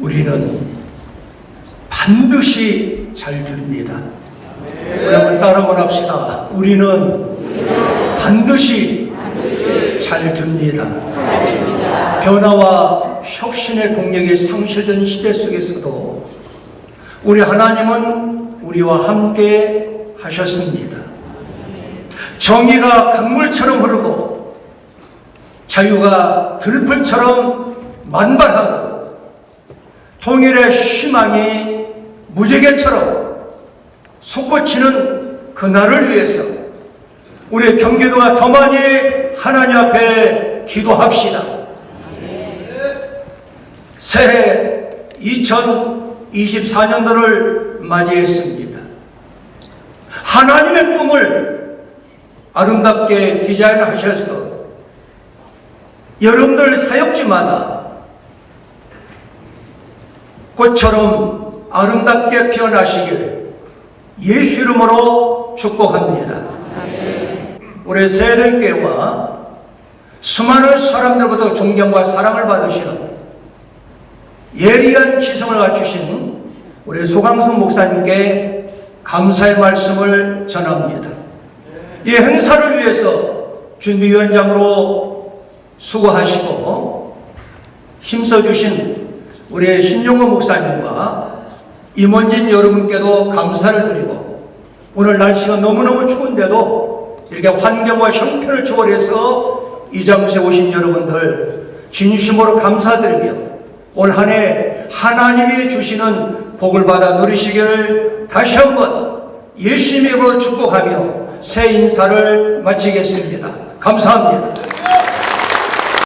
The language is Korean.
우리는 반드시 잘 됩니다. 여러분 따라 말합시다. 우리는 반드시 잘 됩니다. 변화와 혁신의 동력이 상실된 시대 속에서도 우리 하나님은 우리와 함께 하셨습니다. 정의가 강물처럼 흐르고 자유가 들풀처럼 만발하고 통일의 희망이 무지개처럼 솟구치는 그날을 위해서 우리 경기도가 더 많이 하나님 앞에 기도합시다. 새해 2024년도를 맞이했습니다. 하나님의 꿈을 아름답게 디자인하셔서 여러분들 사역지마다 꽃처럼 아름답게 피어나시길 예수 이름으로 축복합니다. 우리 세련교회와 수많은 사람들보다 존경과 사랑을 받으시는 예리한 지성을 갖추신 우리 소강성 목사님께 감사의 말씀을 전합니다. 이 행사를 위해서 준비위원장으로 수고하시고 힘써주신 우리 신용호 목사님과 임원진 여러분께도 감사를 드리고 오늘 날씨가 너무너무 추운데도 이렇게 환경과 형편을 초월해서 이 장소에 오신 여러분들 진심으로 감사드리며 올 한 해 하나님이 주시는 복을 받아 누리시길 다시 한번 예수님으로 축복하며 새 인사를 마치겠습니다. 감사합니다.